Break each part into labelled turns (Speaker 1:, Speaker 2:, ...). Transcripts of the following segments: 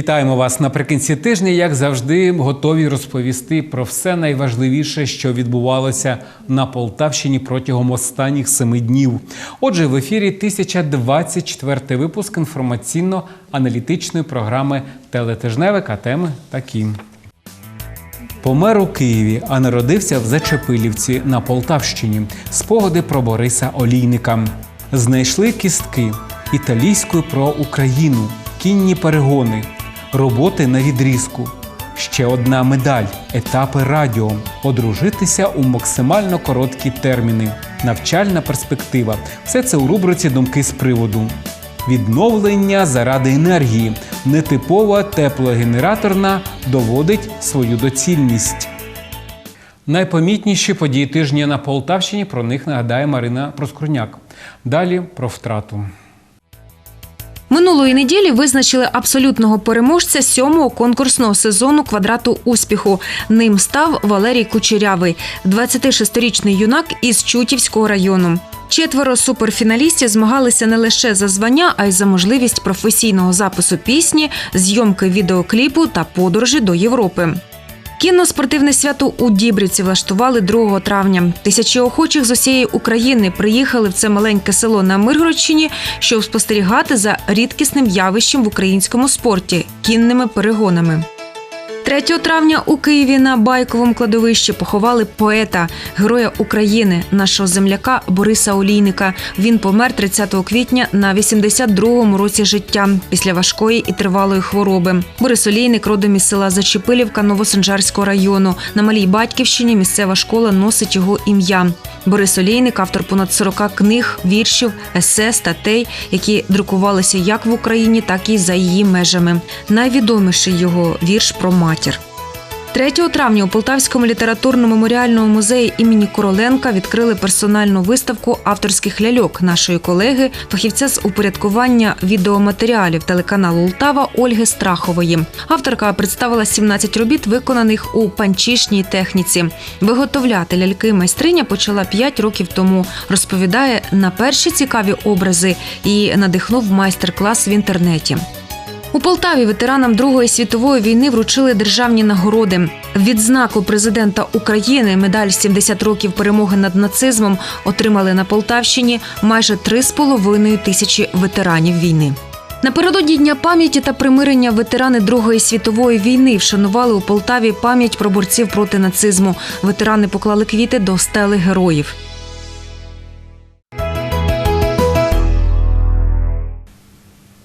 Speaker 1: Вітаємо вас наприкінці тижня. Як завжди, готові розповісти про все найважливіше, що відбувалося на Полтавщині протягом останніх семи днів. Отже, в ефірі 1024 випуск інформаційно-аналітичної програми Телетижневик, а теми такі. Помер у Києві, а народився в Зачепилівці на Полтавщині. Спогади про Бориса Олійника. Знайшли кістки італійською про Україну, кінні перегони, роботи на відрізку. Ще одна медаль, етапи радіо, одружитися у максимально короткі терміни, навчальна перспектива. Все це у рубриці Думки з приводу. Відновлення заради енергії. Нетипова теплогенераторна доводить свою доцільність. Найпомітніші події тижня на Полтавщині. Про них нагадає Марина Проскурняк. Далі про втрату.
Speaker 2: Минулої неділі визначили абсолютного переможця сьомого конкурсного сезону квадрату успіху. Ним став Валерій Кучерявий, 26-річний юнак із Чутівського району. Четверо суперфіналістів змагалися не лише за звання, а й за можливість професійного запису пісні, зйомки відеокліпу та подорожі до Європи. Кінно-спортивне свято у Дібрівці влаштували 2 травня. Тисячі охочих з усієї України приїхали в це маленьке село на Миргородщині, щоб спостерігати за рідкісним явищем в українському спорті кінними перегонами. 3 травня у Києві на байковому кладовищі поховали поета, героя України, нашого земляка Бориса Олійника. Він помер 30 квітня на 82-му році життя після важкої і тривалої хвороби. Борис Олійник родом із села Зачепилівка Новосанжарського району. На малій батьківщині місцева школа носить його ім'я. Борис Олійник автор понад 40 книг, віршів, есе, статей, які друкувалися як в Україні, так і за її межами. Найвідоміший його вірш про матір. 3 травня у Полтавському літературно-меморіальному музеї імені Короленка відкрили персональну виставку авторських ляльок нашої колеги, фахівця з упорядкування відеоматеріалів телеканалу Ултава Ольги Страхової. Авторка представила 17 робіт, виконаних у панчішній техніці. Виготовляти ляльки майстриня почала 5 років тому. Розповідає на перші цікаві образи і надихнув майстер-клас в інтернеті. У Полтаві ветеранам Другої світової війни вручили державні нагороди. Відзнаку президента України медаль «70 років перемоги над нацизмом отримали на Полтавщині майже 3,5 тисячі ветеранів війни. Напередодні дня пам'яті та примирення ветерани Другої світової війни вшанували у Полтаві пам'ять про борців проти нацизму. Ветерани поклали квіти до стели героїв.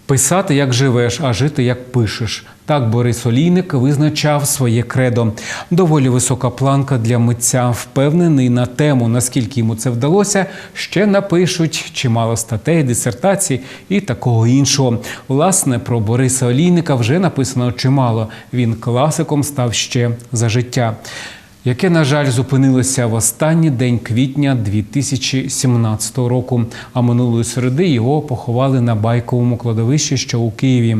Speaker 1: Писати, як живеш, а жити, як пишеш. Так Борис Олійник визначав своє кредо. Доволі висока планка для митця. Впевнений на тему, наскільки йому це вдалося, ще напишуть чимало статей, дисертацій і такого іншого. Власне, про Бориса Олійника вже написано чимало. Він класиком став ще за життя. Яке, на жаль, зупинилося в останній день квітня 2017 року. А минулої середи його поховали на байковому кладовищі, що у Києві.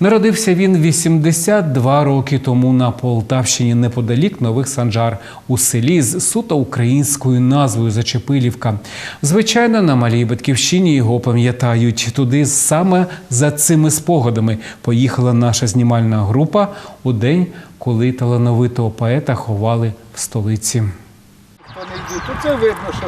Speaker 1: Народився він 82 роки тому на Полтавщині, неподалік Нових Санжар, у селі з суто українською назвою Зачепилівка. Звичайно, на малій батьківщині його пам'ятають. Туди саме за цими спогадами поїхала наша знімальна група у день, коли талановитого поета ховали в столиці.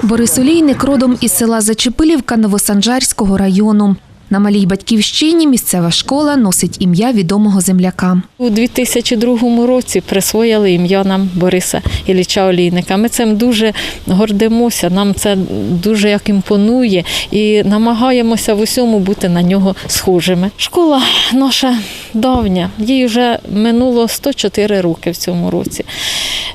Speaker 3: Борис Олійник родом із села Зачепилівка Новосанжарського району. На малій батьківщині місцева школа носить ім'я відомого земляка.
Speaker 4: У 2002 році присвоїли ім'я нам Бориса Ілліча Олійника. Ми цим дуже гордимося, нам це дуже як імпонує і намагаємося в усьому бути на нього схожими. Школа наша давня, їй вже минуло 104 роки в цьому році.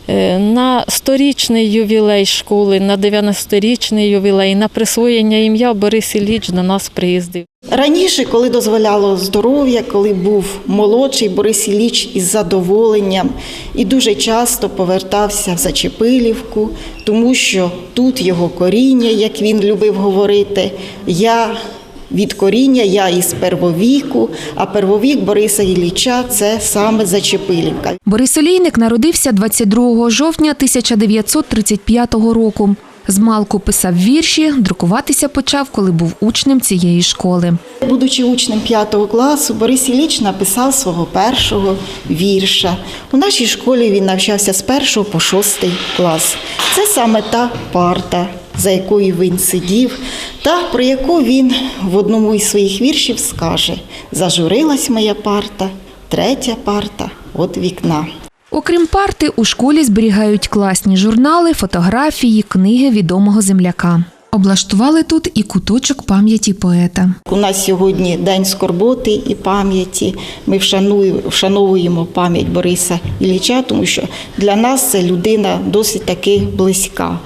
Speaker 4: Е, На 100-річний ювілей школи, на 90-річний ювілей, на присвоєння ім'я Борис Ілліч до нас приїздив.
Speaker 5: Раніше, коли дозволяло здоров'я, коли був молодший Борис Ілліч із задоволенням і дуже часто повертався в Зачепилівку, тому що тут його коріння, як він любив говорити, я від коріння, я із первовіку, а первовік Бориса Ілліча – це саме Зачепилівка.
Speaker 3: Борис Олійник народився 22 жовтня 1935 року. Змалку писав вірші, друкуватися почав, коли був учнем цієї школи.
Speaker 5: Будучи учнем 5 класу, Борис Ілліч написав свого першого вірша. У нашій школі він навчався з 1 по 6 клас. Це саме та парта, за якою він сидів, та про яку він в одному із своїх віршів скаже: Зажурилась моя парта, третя парта від вікна.
Speaker 3: Окрім парти, у школі зберігають класні журнали, фотографії, книги відомого земляка. Облаштували тут і куточок пам'яті поета.
Speaker 5: У нас сьогодні день скорботи і пам'яті. Ми вшановуємо пам'ять Бориса Ілліча, тому що для нас це людина досить таки близька.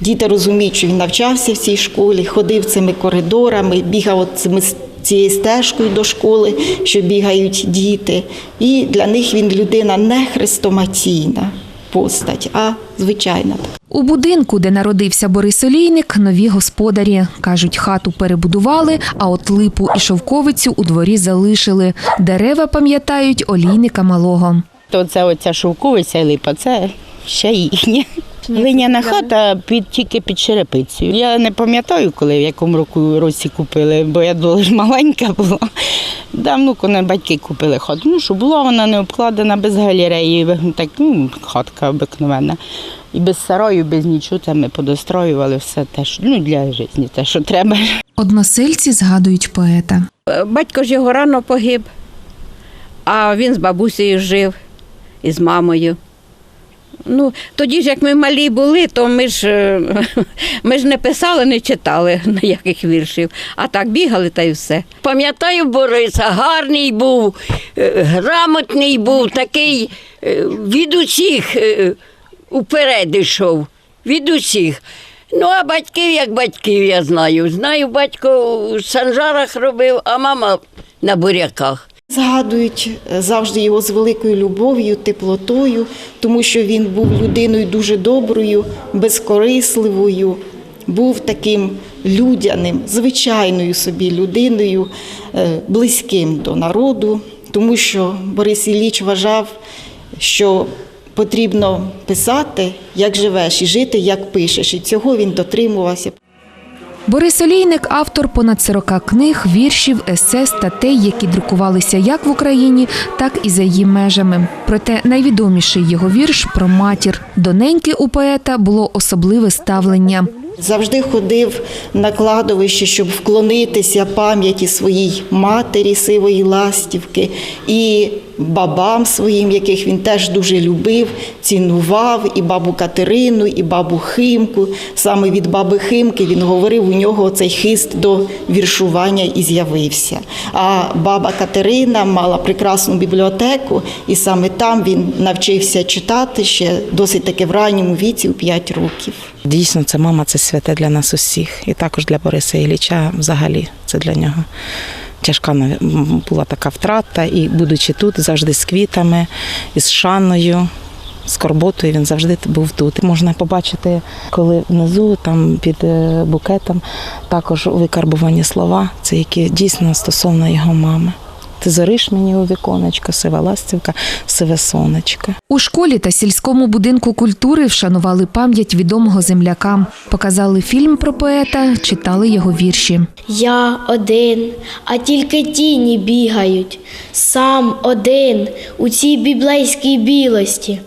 Speaker 5: Діти розуміють, що він навчався в цій школі, ходив цими коридорами, бігав цими цією стежкою до школи, що бігають діти. І для них він людина не хрестоматійна постать, а звичайна.
Speaker 3: У будинку, де народився Борис Олійник, нові господарі. Кажуть, хату перебудували, а от липу і шовковицю у дворі залишили. Дерева пам'ятають олійника малого.
Speaker 6: То це оця шовковиця і липа, це ще їхнє. Глиняна хата під, тільки під черепицею. Я не пам'ятаю, коли в якому року році купили, бо я дуже маленька була. Давно, коли батьки купили хату. Ну, що була вона не обкладена без галереї, так, ну, хатка обикновена. І без сараю, без нічого, там ми подостроювали все те, що ну, для життя, те, що треба.
Speaker 3: Односельці згадують поета.
Speaker 7: Батько ж його рано погиб, а він з бабусею жив і з мамою. Ну, тоді ж, як ми малі були, то ми ж, е, ми ж не писали, не читали ніяких віршів, а так бігали та й все.
Speaker 8: Пам'ятаю Бориса, гарний був, е, грамотний був, такий е, від усіх уперед йшов, від усіх. Ну, а батьків, як батьків, я знаю. Знаю, батько у санжарах робив, а мама на буряках.
Speaker 5: Згадують е, завжди його з великою любов'ю, теплотою, тому що він був людиною дуже доброю, безкорисливою, був таким людяним, звичайною собі людиною, е, близьким до народу, тому що Борис Ілліч вважав, що потрібно писати, як живеш, і жити, як пишеш. І цього він дотримувався.
Speaker 3: Борис Олійник автор понад 40 книг, віршів, есе, статей, які друкувалися як в Україні, так і за її межами. Проте найвідоміший його вірш про матір. До неньки у поета було особливе ставлення.
Speaker 5: Завжди ходив на кладовище, щоб вклонитися пам'яті своїй матері, сивої ластівки, і бабам своїм, яких він теж дуже любив, цінував, і бабу Катерину, і бабу Химку. Саме від баби Химки він говорив, у нього цей хист до віршування і з'явився. А баба Катерина мала прекрасну бібліотеку, і саме там він навчився читати ще досить таки в ранньому віці, у 5 років.
Speaker 9: Дійсно, це мама, це святе для нас усіх. І також для Бориса Ілліча взагалі це для нього тяжка була така втрата. І будучи тут, завжди з квітами, із шаною, з скорботою, він завжди був тут. Можна побачити, коли внизу, там під е, букетом, також викарбувані слова, це які дійсно стосовно його мами. Ти зориш мені у віконечко, сива ластівка, сиве сонечко.
Speaker 3: У школі та сільському будинку культури вшанували пам'ять відомого земляка, показали фільм про поета, читали його вірші.
Speaker 10: Я один, а тільки тіні бігають, сам один у цій біблейській білості.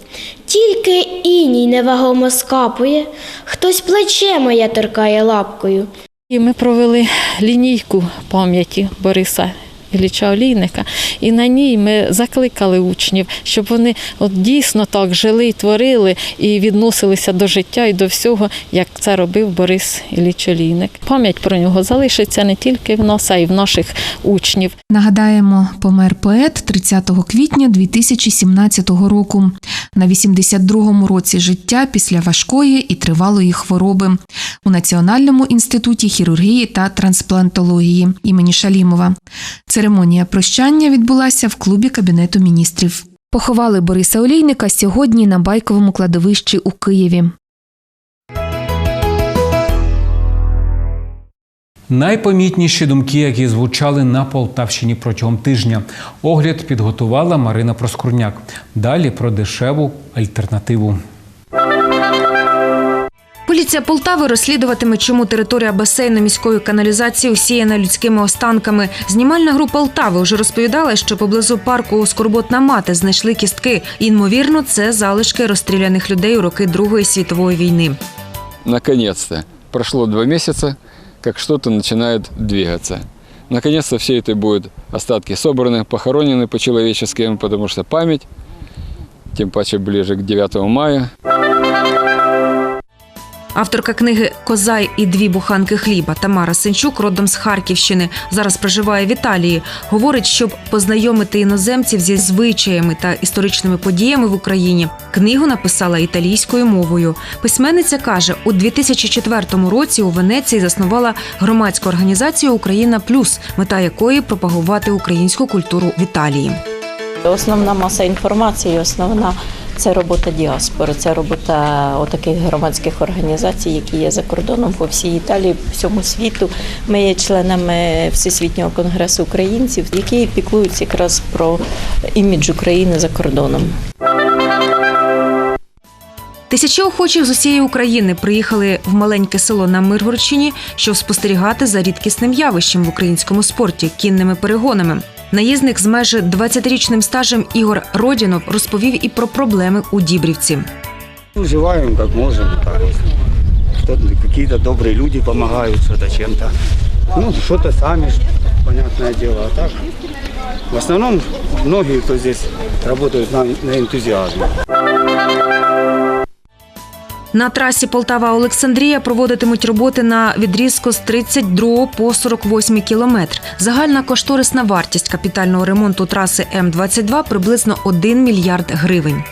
Speaker 10: Тільки іній невагомо скапує, хтось плече моє торкає лапкою.
Speaker 4: І ми провели лінійку пам'яті Бориса Ілліча Олійника, і на ній ми закликали учнів, щоб вони от дійсно так жили і творили і відносилися до життя і до всього, як це робив Борис Ілліч Олійник. Пам'ять про нього залишиться не тільки в нас, а й в наших учнів.
Speaker 3: Нагадаємо, помер поет 30 квітня 2017 року на 82-му році життя після важкої і тривалої хвороби у Національному інституті хірургії та трансплантології імені Шалімова. Церемонія прощання відбулася в клубі Кабінету міністрів. Поховали Бориса Олійника сьогодні на байковому кладовищі у Києві.
Speaker 1: Найпомітніші думки, які звучали на Полтавщині протягом тижня. Огляд підготувала Марина Проскурняк. Далі про дешеву альтернативу.
Speaker 2: Поліція Полтави розслідуватиме, чому територія басейну міської каналізації усіяна людськими останками. Знімальна група Полтави вже розповідала, що поблизу парку Скорботна мати знайшли кістки. Ймовірно, це залишки розстріляних людей у роки Другої світової війни.
Speaker 11: наконец-то, прошло два месяца, как что-то начинает двигаться. Наконец-то все это будут остатки собраны, похоронены по-человечески, потому что память, тем паче ближе к 9 мая,
Speaker 2: Авторка книги Козай і дві буханки хліба Тамара Сенчук, родом з Харківщини, зараз проживає в Італії. Говорить, щоб познайомити іноземців зі звичаями та історичними подіями в Україні. Книгу написала італійською мовою. Письменниця каже, у 2004 році у Венеції заснувала громадську організацію Україна Плюс, мета якої пропагувати українську культуру в Італії.
Speaker 12: Основна маса інформації, основна це робота діаспори, це робота отаких громадських організацій, які є за кордоном по всій Італії, по всьому світу. Ми є членами Всесвітнього конгресу українців, які піклуються якраз про імідж України за кордоном.
Speaker 2: Тисячі охочих з усієї України приїхали в маленьке село на Миргородщині, щоб спостерігати за рідкісним явищем в українському спорті кінними перегонами. Наїзник з майже 20-річним стажем Ігор Родінов розповів і про проблеми у Дібрівці.
Speaker 13: Живаем как можем, так вот. Кто-то- Какие-то добрые люди помогают что-то чем-то. Ну, что-то сами, понятное дело. А так, в основном, многие, кто здесь работают на, энтузиазме.
Speaker 2: На трасі Полтава-Олександрія проводитимуть роботи на відрізку з 32 по 48 кілометр. Загальна кошторисна вартість капітального ремонту траси М-22 приблизно 1 мільярд гривень.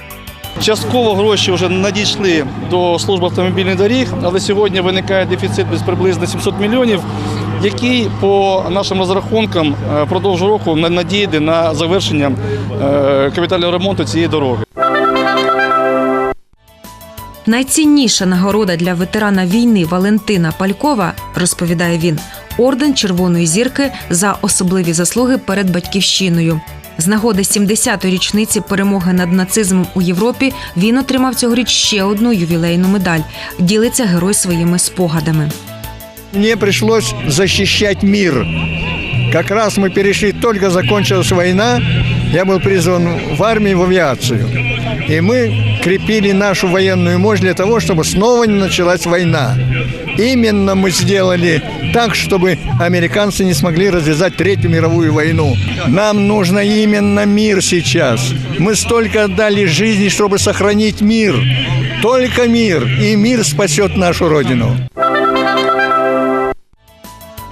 Speaker 14: Частково гроші вже надійшли до служби автомобільних доріг, але сьогодні виникає дефіцит десь приблизно 700 мільйонів, який по нашим розрахункам е, впродовж року на- надійде на завершення е, капітального ремонту цієї дороги.
Speaker 2: Найцінніша нагорода для ветерана війни Валентина Палькова, розповідає він, орден Червоної зірки за особливі заслуги перед батьківщиною. З нагоди 70-ї річниці перемоги над нацизмом у Європі він отримав цьогоріч ще одну ювілейну медаль. Ділиться герой своїми спогадами.
Speaker 15: Мне пришлось защищать мир. Как раз мы перешли, только закончилась война, я был призван в армию, в авиацию. И мы крепили нашу военную мощь для того, чтобы снова не началась война. Именно мы сделали так, чтобы американцы не смогли развязать Третью мировую войну. Нам нужно именно мир сейчас. Мы столько отдали жизни, чтобы сохранить мир. Только мир, и мир спасет нашу Родину.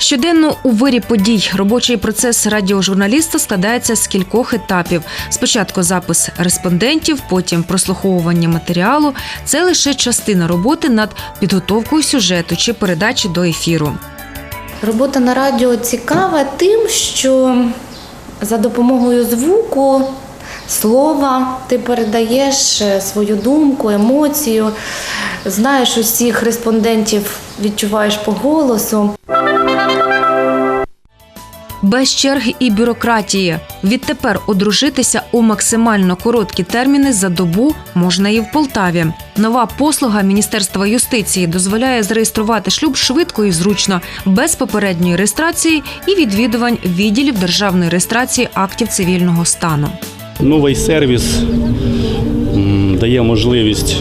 Speaker 2: Щоденно у вирі подій робочий процес радіожурналіста складається з кількох етапів. Спочатку запис респондентів, потім прослуховування матеріалу. Це лише частина роботи над підготовкою сюжету чи передачі до ефіру.
Speaker 10: Робота на радіо цікава тим, що за допомогою звуку, слова ти передаєш е, свою думку, емоцію, знаєш усіх респондентів, відчуваєш по голосу.
Speaker 2: Без черги і бюрократії. Відтепер одружитися у максимально короткі терміни за добу можна і в Полтаві. Нова послуга Міністерства юстиції дозволяє зареєструвати шлюб швидко і зручно, без попередньої реєстрації і відвідувань відділів державної реєстрації актів цивільного стану.
Speaker 16: Новий сервіс дає можливість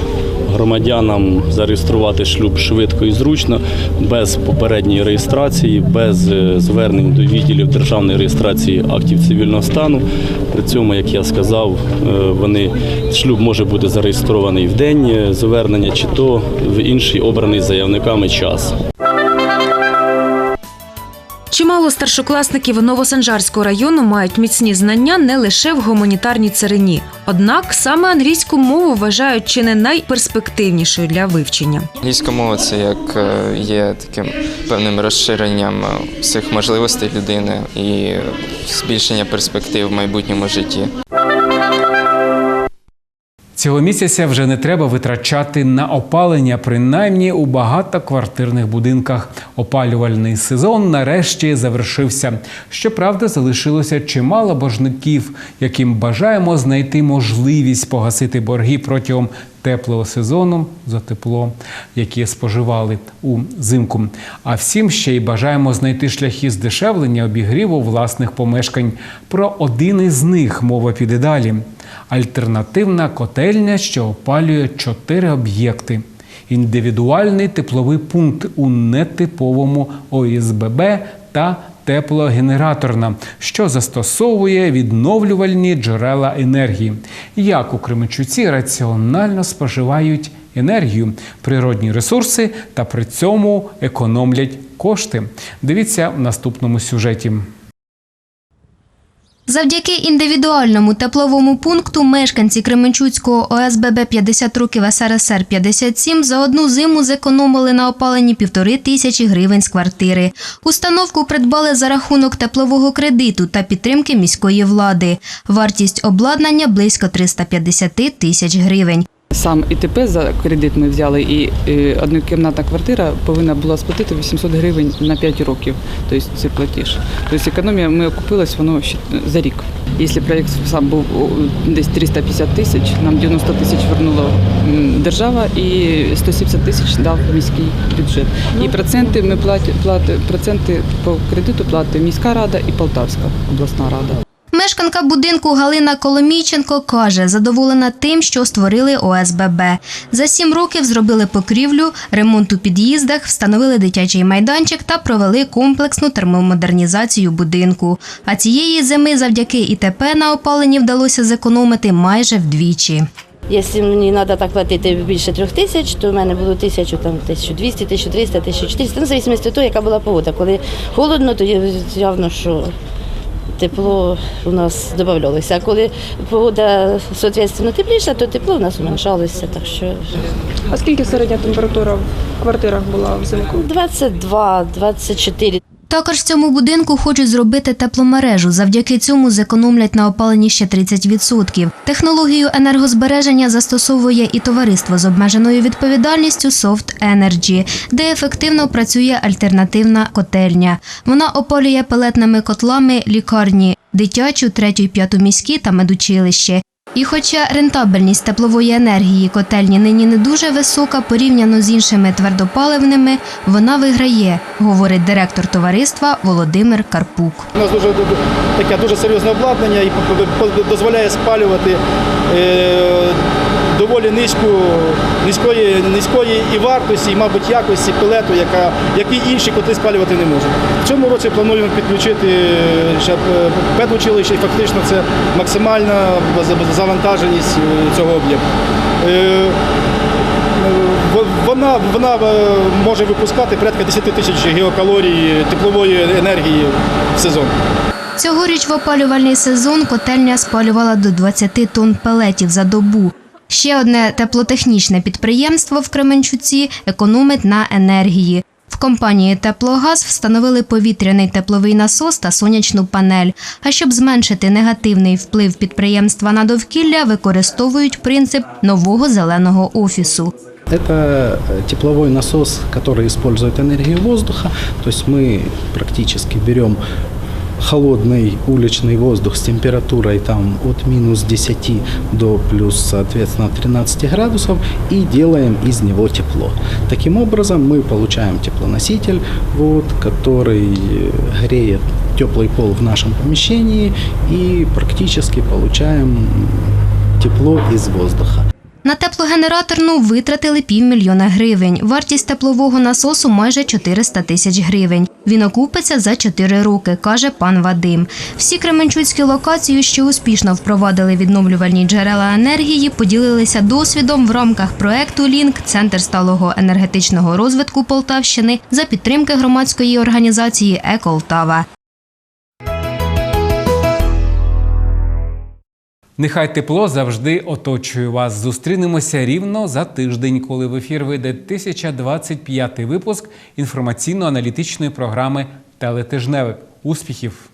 Speaker 16: громадянам зареєструвати шлюб швидко і зручно, без попередньої реєстрації, без е, звернень до відділів державної реєстрації актів цивільного стану. При цьому, як я сказав, е, вони шлюб може бути зареєстрований в день е, звернення чи то в інший обраний заявниками час.
Speaker 2: Чимало старшокласників Новосанжарського району мають міцні знання не лише в гуманітарній царині. Однак саме англійську мову вважають чи не найперспективнішою для вивчення.
Speaker 17: Англійська мова це як е, є таким певним розширенням е, всіх можливостей людини і збільшення перспектив в майбутньому житті.
Speaker 1: Цього місяця вже не треба витрачати на опалення, принаймні у багатоквартирних будинках. Опалювальний сезон нарешті завершився. Щоправда, залишилося чимало боржників, яким бажаємо знайти можливість погасити борги протягом теплого сезону, за тепло, яке споживали у зимку. А всім ще й бажаємо знайти шляхи здешевлення обігріву власних помешкань. Про один із них мова піде далі. Альтернативна котельня, що опалює чотири об'єкти. Індивідуальний тепловий пункт у нетиповому ОСББ та теплогенераторна, що застосовує відновлювальні джерела енергії. Як у Кременчуці раціонально споживають енергію, природні ресурси та при цьому економлять кошти. Дивіться в наступному сюжеті.
Speaker 18: Завдяки індивідуальному тепловому пункту мешканці Кременчуцького ОСББ 50 років СРСР 57 за одну зиму зекономили на опаленні півтори тисячі гривень з квартири. Установку придбали за рахунок теплового кредиту та підтримки міської влади. Вартість обладнання близько 350 тисяч гривень.
Speaker 19: Сам ІТП за кредит ми взяли, і е, однокімнатна квартира повинна була сплатити 800 гривень на 5 років. Тобто це платіж. Тобто економія ми окупилась воно ще за рік. Якщо проєкт сам був десь 350 тисяч, нам 90 тисяч вернула держава і 170 тисяч дав міський бюджет. І проценти ми платимо плати, проценти по кредиту платить міська рада і Полтавська обласна рада.
Speaker 18: Мешканка будинку Галина Коломійченко каже, задоволена тим, що створили ОСББ. За сім років зробили покрівлю, ремонт у під'їздах, встановили дитячий майданчик та провели комплексну термомодернізацію будинку. А цієї зими завдяки ІТП на опаленні вдалося зекономити майже вдвічі.
Speaker 20: Якщо мені треба так платити більше трьох тисяч, то в мене було тисячу, там, 1200, 1300, 1400, ну, в залежності від того, яка була погода. Коли холодно, то явно, що тепло у нас додавалося. А коли погода, соответственно, тепліша, то тепло у нас уменшалося. Так що
Speaker 21: А скільки середня температура в квартирах була взимку?
Speaker 20: 22, 24.
Speaker 18: Також в цьому будинку хочуть зробити тепломережу. Завдяки цьому зекономлять на опаленні ще 30%. Технологію енергозбереження застосовує і товариство з обмеженою відповідальністю Soft Energy, де ефективно працює альтернативна котельня. Вона опалює пелетними котлами лікарні, дитячу, третю і п'яту міські та медучилище. І хоча рентабельність теплової енергії котельні нині не дуже висока порівняно з іншими твердопаливними, вона виграє, говорить директор товариства Володимир Карпук.
Speaker 22: У нас дуже таке дуже серйозне обладнання і дозволяє спалювати е, доволі низьку, низької, низької і вартості, і, мабуть, якості пелету, яка, які інші коти спалювати не можуть. В цьому році плануємо підключити ще е, педучилище, і фактично це максимальна завантаженість е, цього об'єкту. Е, Вона, вона е, може випускати порядка 10 тисяч геокалорій теплової енергії в сезон.
Speaker 18: Цьогоріч в опалювальний сезон котельня спалювала до 20 тонн пелетів за добу. Ще одне теплотехнічне підприємство в Кременчуці економить на енергії. В компанії Теплогаз встановили повітряний тепловий насос та сонячну панель. А щоб зменшити негативний вплив підприємства на довкілля, використовують принцип нового зеленого офісу.
Speaker 23: Это э, тепловой насос, который использует энергию воздуха. То есть мы практически берем холодный уличный воздух с температурой там от минус 10 до плюс, соответственно, 13 градусов и делаем из него тепло. Таким образом мы получаем теплоноситель, вот, который греет теплый пол в нашем помещении и практически получаем тепло из воздуха.
Speaker 18: На теплогенераторну витратили півмільйона гривень. Вартість теплового насосу майже 400 тисяч гривень. Він окупиться за 4 роки, каже пан Вадим. Всі кременчуцькі локації, що успішно впровадили відновлювальні джерела енергії, поділилися досвідом в рамках проекту Лінк Центр сталого енергетичного розвитку Полтавщини за підтримки громадської організації Еколтава.
Speaker 1: Нехай тепло завжди оточує вас. Зустрінемося рівно за тиждень, коли в ефір вийде 1025 випуск інформаційно-аналітичної програми Телетижневик. Успіхів!